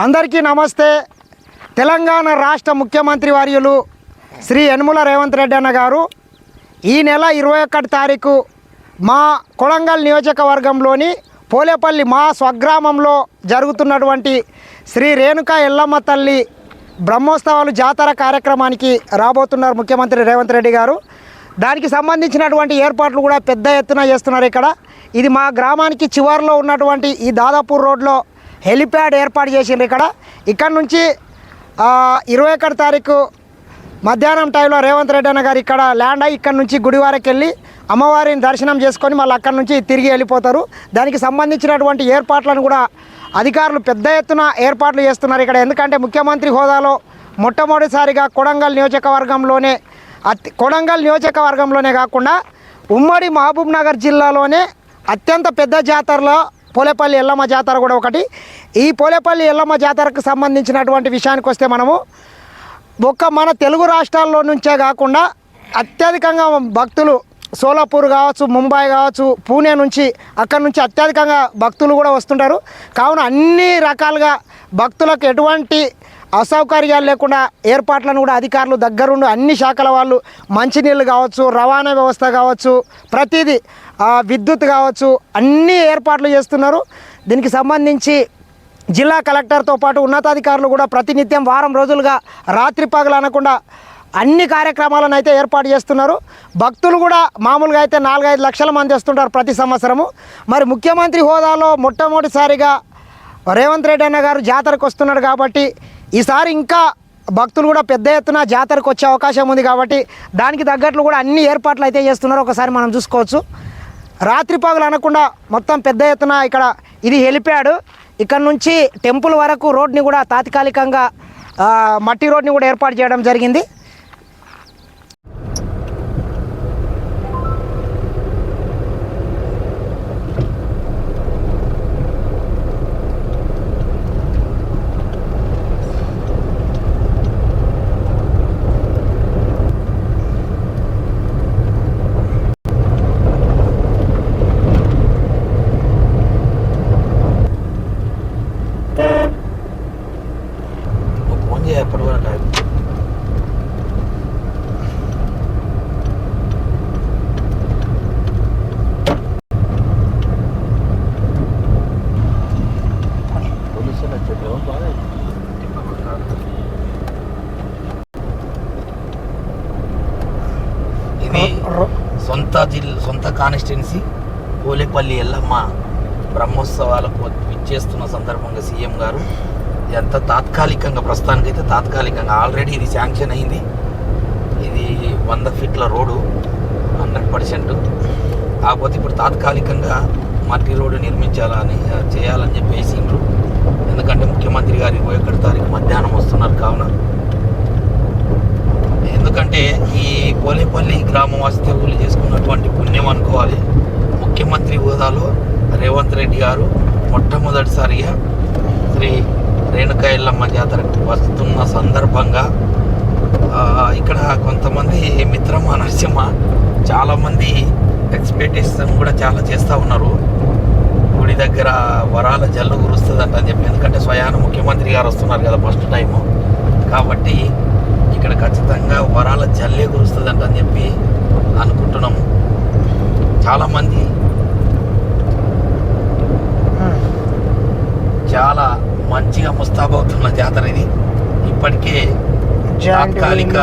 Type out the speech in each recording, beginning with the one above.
అందరికీ నమస్తే. తెలంగాణ రాష్ట్ర ముఖ్యమంత్రి వర్యులు శ్రీ యనుమల రేవంత్ రెడ్డి అన్న గారు. ఈ నెల ఇరవై ఒకటి తారీఖు మా కొడంగల్ నియోజకవర్గంలోని పోలేపల్లి మా స్వగ్రామంలో జరుగుతున్నటువంటి శ్రీ రేణుకా ఎల్లమ్మ తల్లి బ్రహ్మోత్సవాలు జాతర కార్యక్రమానికి రాబోతున్నారు ముఖ్యమంత్రి రేవంత్ రెడ్డి గారు. దానికి సంబంధించినటువంటి ఏర్పాట్లు కూడా పెద్ద ఎత్తున చేస్తున్నారు ఇక్కడ. ఇది మా గ్రామానికి చివరిలో ఉన్నటువంటి ఈ దాదాపూర్ రోడ్లో హెలిప్యాడ్ ఏర్పాటు చేసిండ్రు ఇక్కడ. ఇక్కడ నుంచి ఇరవై ఒకటి తారీఖు మధ్యాహ్నం టైంలో రేవంత్ రెడ్డి అన్న గారు ఇక్కడ ల్యాండ్ అయ్యి ఇక్కడ నుంచి గుడి వరకు వెళ్ళి అమ్మవారిని దర్శనం చేసుకొని మళ్ళీ అక్కడి నుంచి తిరిగి వెళ్ళిపోతారు. దానికి సంబంధించినటువంటి ఏర్పాట్లను కూడా అధికారులు పెద్ద ఎత్తున ఏర్పాట్లు చేస్తున్నారు ఇక్కడ. ఎందుకంటే ముఖ్యమంత్రి హోదాలో మొట్టమొదటిసారిగా కొడంగల్ నియోజకవర్గంలోనే అతి కొడంగల్ నియోజకవర్గంలోనే కాకుండా ఉమ్మడి మహబూబ్ నగర్ జిల్లాలోనే అత్యంత పెద్ద జాతరలో పోలేపల్లి ఎల్లమ్మ జాతర కూడా ఒకటి. ఈ పోలేపల్లి ఎల్లమ్మ జాతరకు సంబంధించినటువంటి విషయానికి వస్తే మనము ఒక్క మన తెలుగు రాష్ట్రాల్లో నుంచే కాకుండా అత్యధికంగా భక్తులు సోలాపూర్ కావచ్చు ముంబై కావచ్చు పూణే నుంచి అక్కడి నుంచి అత్యధికంగా భక్తులు కూడా వస్తుంటారు. కావున అన్ని రకాలుగా భక్తులకు ఎటువంటి అసౌకర్యాలు లేకుండా ఏర్పాట్లను కూడా అధికారులు దగ్గరుండి అన్ని శాఖల వాళ్ళు మంచినీళ్ళు కావచ్చు రవాణా వ్యవస్థ కావచ్చు ప్రతిదీ విద్యుత్ కావచ్చు అన్ని ఏర్పాట్లు చేస్తున్నారు. దీనికి సంబంధించి జిల్లా కలెక్టర్తో పాటు ఉన్నతాధికారులు కూడా ప్రతినిత్యం వారం రోజులుగా రాత్రి పగలు అనకుండా అన్ని కార్యక్రమాలను అయితే ఏర్పాటు చేస్తున్నారు. భక్తులు కూడా మామూలుగా అయితే నాలుగైదు లక్షల మంది వస్తుంటారు ప్రతి సంవత్సరము. మరి ముఖ్యమంత్రి హోదాలో మొట్టమొదటిసారిగా రేవంత్ రెడ్డి అన్న గారు జాతరకు వస్తున్నాడు కాబట్టి ఈసారి ఇంకా భక్తులు కూడా పెద్ద ఎత్తున జాతరకు వచ్చే అవకాశం ఉంది కాబట్టి దానికి తగ్గట్లు కూడా అన్ని ఏర్పాట్లు అయితే చేస్తున్నారు. ఒకసారి మనం చూసుకోవచ్చు. రాత్రి పగులు అనకుండా మొత్తం పెద్ద ఎత్తున ఇక్కడ ఇది హెలిప్యాడ్ ఇక్కడ నుంచి టెంపుల్ వరకు రోడ్ని కూడా తాత్కాలికంగా మట్టి రోడ్ని కూడా ఏర్పాటు చేయడం జరిగింది. ఇది సొంత జిల్లా సొంత కాన్స్టిట్యున్సీ పోలేపల్లి ఎల్లమ్మ బ్రహ్మోత్సవాలకు విచ్చేస్తున్న సందర్భంగా సీఎం గారు ఇదంతా తాత్కాలికంగా ప్రస్తుతానికైతే తాత్కాలికంగా ఆల్రెడీ ఇది శాంక్షన్ అయింది ఇది వంద ఫీట్ల రోడ్డు హండ్రెడ్ పర్సెంట్ కాకపోతే ఇప్పుడు తాత్కాలికంగా మట్టి రోడ్డు నిర్మించాలని చేయాలని చెప్పేసిండ్రు ఎందుకంటే ముఖ్యమంత్రి గారు ఇరవై ఒకటి తారీఖు మధ్యాహ్నం వస్తున్నారు కావున ఎందుకంటే ఈ గ్రామవాసి ఊళ్ళు చేసుకున్నటువంటి పుణ్యం అనుకోవాలి. ముఖ్యమంత్రి హోదాలో రేవంత్ రెడ్డి గారు మొట్టమొదటిసారిగా శ్రీ రేణుకా ఎల్లమ్మ జాతరకు వస్తున్న సందర్భంగా ఇక్కడ కొంతమంది మిత్రమ్మ నరసింహ చాలామంది ఎక్స్పెక్టేషన్ కూడా చాలా చేస్తూ ఉన్నారు. గుడి దగ్గర వరాల జల్లు కురుస్తుందంట అని చెప్పి. ఎందుకంటే స్వయాన ముఖ్యమంత్రి గారు వస్తున్నారు కదా ఫస్ట్ టైము. కాబట్టి వరాల జల్లే కురుస్తుందంట అని చెప్పి అనుకుంటున్నాము. చాలామంది చాలా మంచిగా ముస్తాబవుతున్న జాతర ఇది. ఇప్పటికే తాత్కాలిక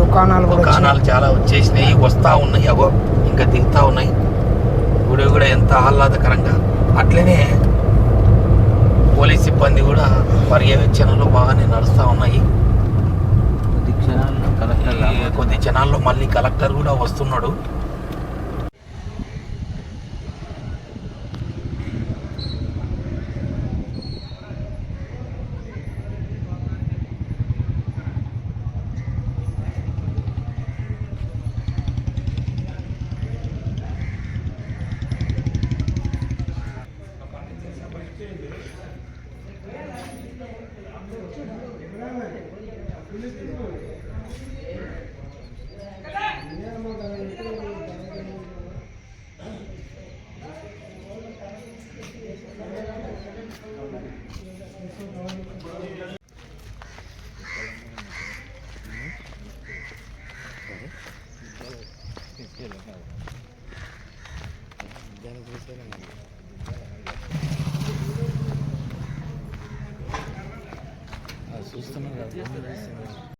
దుకాణాలు దుకాణాలు చాలా వచ్చేసినాయి. వస్తూ ఉన్నాయి అవో ఇంకా దిగుతూ ఉన్నాయి. గుడి కూడా ఎంత ఆహ్లాదకరంగా. అట్లనే పోలీస్ సిబ్బంది కూడా పర్యవేక్షణలు బాగానే నడుస్తూ ఉన్నాయి. ఈ కొద్ది జనాల్లో మళ్ళీ కలెక్టర్ కూడా వస్తున్నాడు. చూస్తున్నాం కదా